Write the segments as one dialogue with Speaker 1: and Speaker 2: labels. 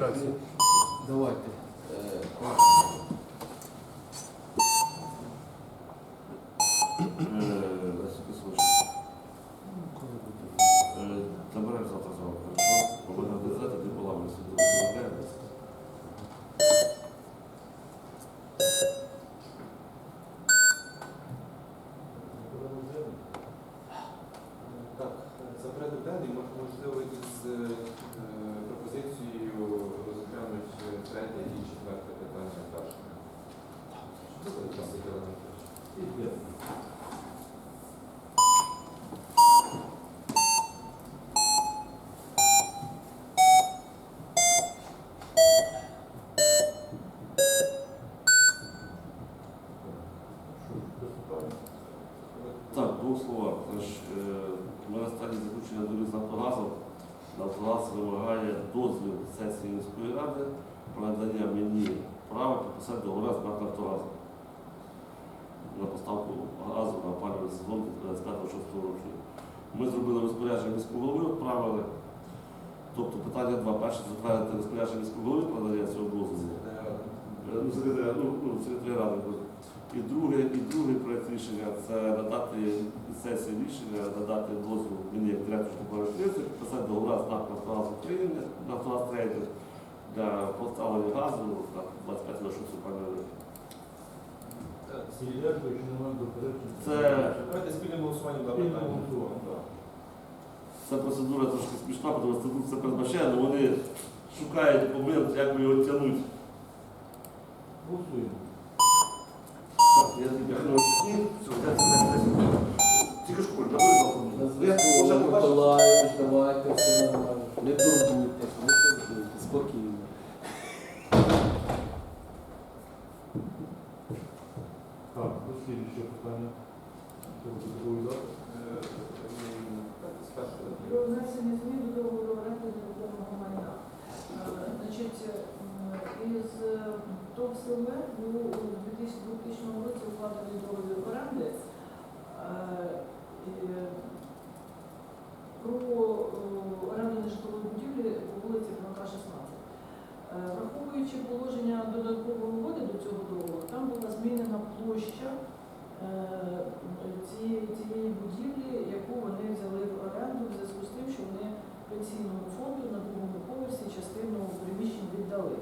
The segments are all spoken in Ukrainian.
Speaker 1: реєстрації.
Speaker 2: Давайте.
Speaker 3: Так,
Speaker 4: двох словах. Тож, е, ми на заключення довіз Нафтогазу. Нафтогаз вимагає дозвіл сесії міської ради про надання мені права підписати договори з НАК «Нафтогазом» на поставку газу на опалювальний сезон 25-6 року. Ми зробили розпорядження міського голови, відправили. Тобто питання два. Перше затвердити розпорядження міського голови про надання цього дозволу. Е, ну, секретаря, ну, ну, ради. І друге, і другий проект рішення це надати сесії рішення, надати дозвіл мені як директору школи підписати договора з НАК «Нафтогаз України, Нафтогаз Трейдер для поставлення газу на 25 на Це,
Speaker 3: Давайте спільним голосуванням за
Speaker 5: Спільним
Speaker 3: питання.
Speaker 5: голосуванням, так.
Speaker 4: це процедура трошки смішна, тому що це, це передбачає, але вони шукають момент, як би його тягнути.
Speaker 5: Голосуємо.
Speaker 4: Так, я тобі Тільки школі, набери
Speaker 2: Назвіть Миколаївич, давайте, все нормально. Не турбуйтесь,
Speaker 6: Про внесення змін до договору оренди нерухомого майна. Е, Значить, із ТОВ «Силмет» був у 2000 році укладений договір оренди е, про е, оренду нежитлової будівлі по вулиці Франка, 16. Е, Враховуючи положення додаткової угоди до цього договору, там була змінена площа е, цієї, будівлі, яку вони взяли в оренду в зв'язку тим, що вони пенсійному фонду на другому поверсі частину приміщень віддали.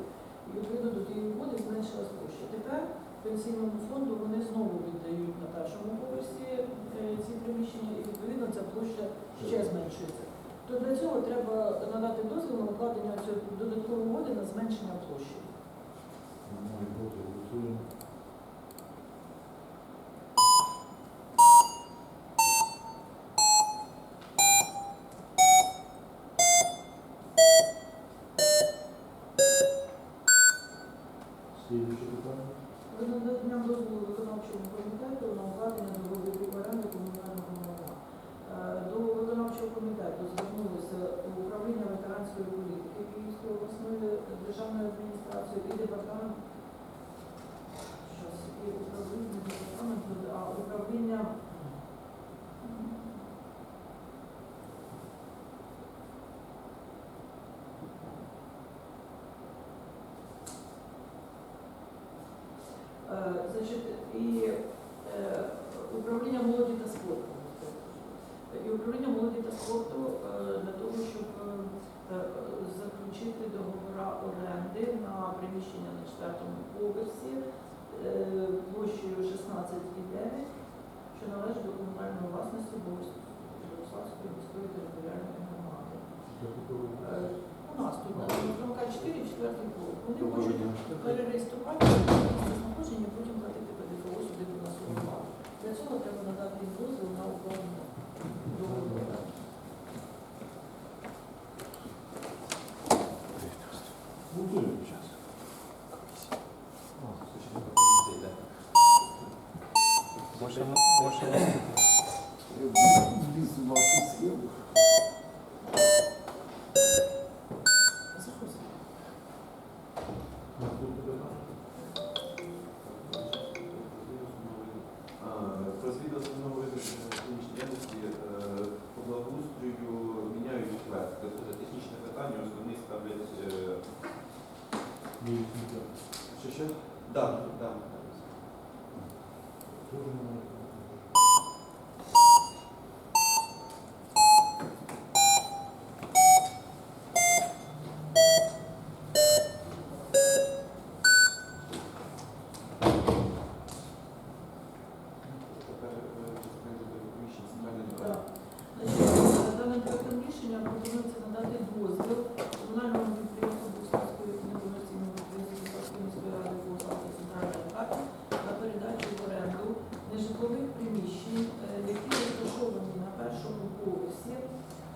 Speaker 6: І відповідно до тієї угоди зменшилась площа. Тепер пенсійному фонду вони знову віддають на першому поверсі е, ці приміщення, і відповідно ця площа ще зменшується. То для цього треба надати дозвіл на укладення додаткової угоди на зменшення площі.
Speaker 5: Слідуюче питання.
Speaker 6: Ви надання дозволу виконавчому комітету на укладення договору оренди комунального майна. Е, До виконавчого комітету звернулися управління ветеранської політики Київської обласної державної адміністрації і департамент і управління а управління Значить, і е, управління молоді та спорту. І управління молоді та спорту е, для того, щоб е, е, заключити договора оренди на приміщення на четвертому поверсі е, площею 16,9, що належить до комунальної власності Богославської міської територіальної громади. Е, У нас тут на Франка 4, четвертий поверх. Вони хочуть перереєструвати знаходження, потім платити ПДФО сюди до нас у. Для цього треба надати їм дозвіл на укладення договору.
Speaker 1: Можемо.
Speaker 2: Ліз у вашу схему.
Speaker 3: приміщень центральної
Speaker 6: Так.
Speaker 3: ради.
Speaker 6: Значить, Даним проектом рішення пропонується надати дозвіл комунальному приміщень, які розташовані на першому поверсі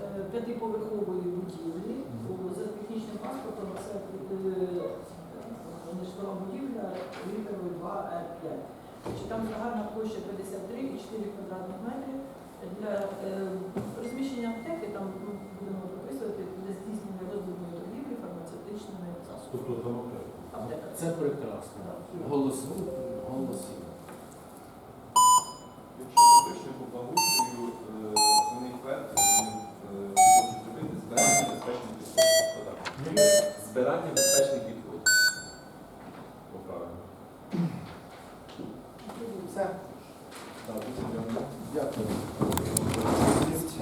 Speaker 6: е, п'ятиповерхової будівлі. За технічним паспортом це е, нежитлова будівля літерою 2Р5. Там загальна площа 53,4 квадратних метрів. Для е, розміщення аптеки там ну, будемо прописувати для здійснення розвідної торгівлі фармацевтичними засобами.
Speaker 5: Тобто там.
Speaker 6: Аптека.
Speaker 2: Це прекрасно. Голосу. Голосуємо.
Speaker 3: Збирання безпечних відходів.